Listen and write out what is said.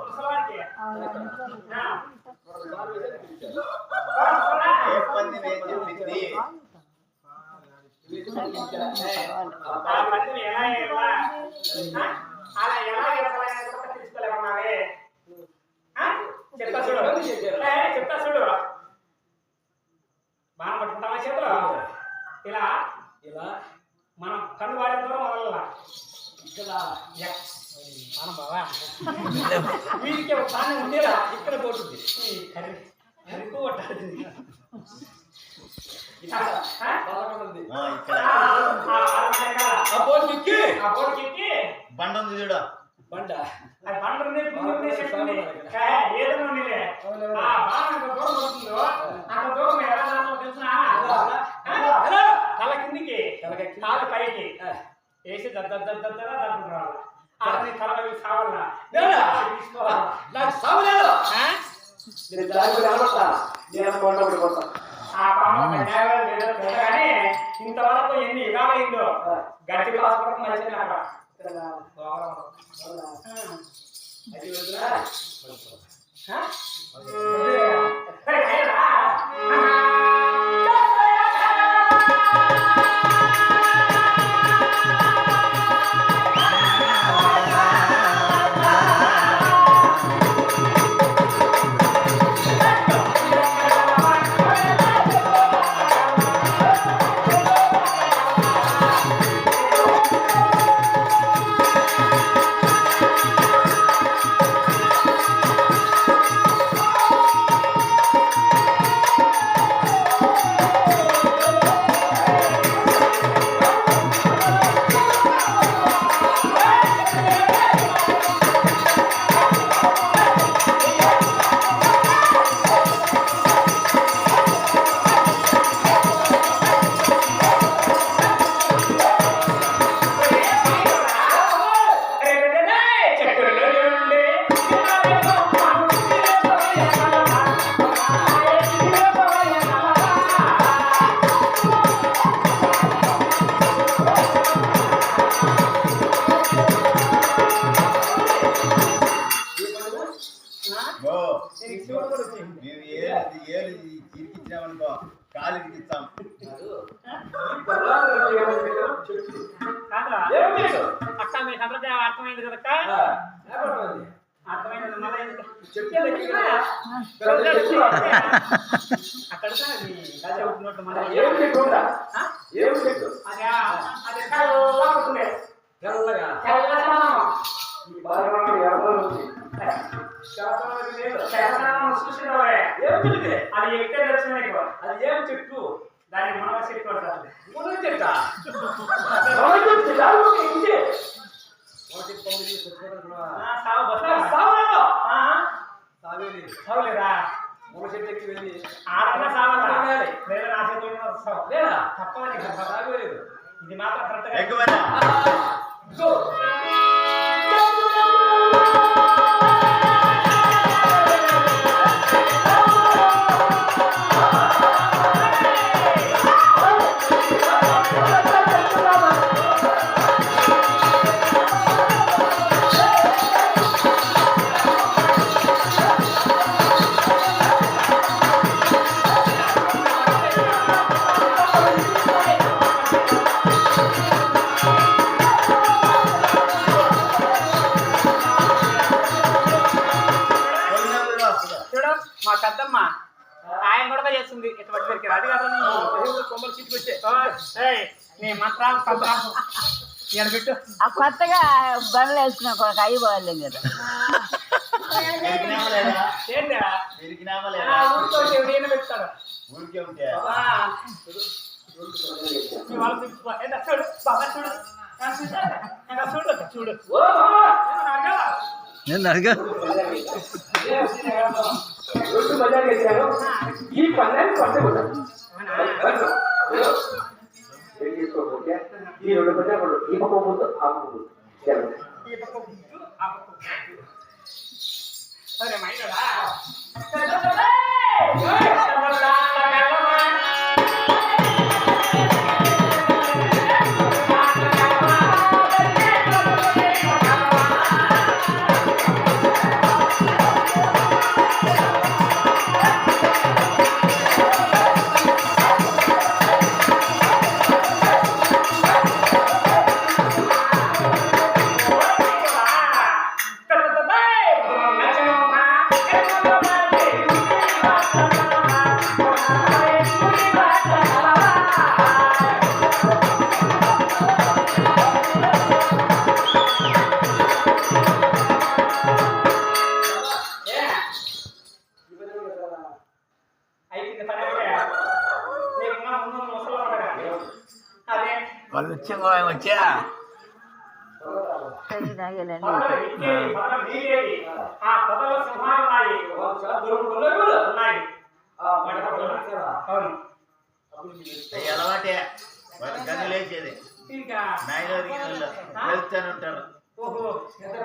ముసలివాడికి. ఆ. ఏ పంది నేను చెప్పింది? చెప్తా చూడు చెప్తా చూడు బాగా పట్టుకుంటావా చేతులు ఇలా. ఇలా. మనం కన్ను వాడిన దూరం వదలలా. ఇక్కడ. మనం బావా వీరికి ఒక తాను ఉండేలా ఇక్కడ పోతుంది ఈ కర్రీ కర్రీ కొట్టాలి ఇక్కడ ఆ? పదకొండు ఉంది ఆ, ఇక్కడ ఆ, ఆ, ఆ, వెనకాల. ఆ బోర్డు ఎక్కి ఆ బోర్డుకి ఎక్కి బండ చూడు బండ అది బండ్లు ఉన్నాయి, పుండ్లు ఉన్నాయి, చెట్లు ఉన్నాయి. ఏ, ఏదైనా ఉన్నిలే. ఆ బాగా అంత దూరం పడుతుందో, అంత దూరం ఎలా దాంట్లో తెలుసునా? ఆ? తల కిందికి. కాలు పైకి. వేసి దద్ద దద్ద దద్ద రావాలి అది తల వైపు సావాలా నేనా? తీసుకోవాలి నాకు సావలేదు ఆ? నేను దానికి నిలబడతా నేను మొండ పడిపోతా ఆ లేదో ఇంతవరకు ఎన్ని యుగాలైందో గట్టి క్లాస్ వరకు మంచిది నాకు అది వద్దురా. మేము కాలు ఇరికిస్తాం. అక్క అర్థమైంది కదా అక్క? అర్థమైంది. మళ్ళీ ఎందుకు? అక్కడ గజ ఉంటున్నట్టు మళ్ళీ. ఏం చెట్టు ఆ? ఏం చెట్టు అది ఆ- అది తెల్లగా. ఉంటుంది. తెల్లగా తెల్లదనం. ఈ బాగా ఎవరో ఉంది తెల్లదనం లేదు. తెల్లదనం చూసినావే. ఏం చెట్టు అది ఎక్కితే నీకు. అది ఏం చెట్టు దాన్ని మునగ చెట్టు అంటారు. మునగ చెట్ట. సావలేదు సాగులేదా? మునగ చెట్టు ఎక్కి వెళ్ళి ఆడన్నా సావాలా? లేదా నా చేతిలో సావు. లేదా తప్పదు నీకు సావు. సావేలేదు ఇది మాత్రం కరెక్ట్గా ఎక్కువనా మా పెద్దమ్మ ఆయన కూడా చేస్తుంది ఇటువంటి దగ్గర అది కదా నీ కొమ్మలు వచ్చే నీ మంత్రాలు తంత్రాలు ఈడ పెట్టు ఆ కొత్తగా బండ్లు వేసుకున్న కొడుకు అయ్యి ఊరికే ఉంటే పిలుచుకో. ఏంటా చూడు బాగా చూడు. నేను అడగా రెండు బజార్ చేశాను ఈ పన్నెండు పట్టకూడదు తీసుకోకపోతే ఈ రెండు బజార్ పడు ఈ పక్క ముందు ఆ పక్క ముందు సరే వచ్చిందో ఆయన వచ్చా ఎలవాటే వాళ్ళు లేచేది నాయనోరి వెళ్తాను ఉంటారు ఓహో ఎంత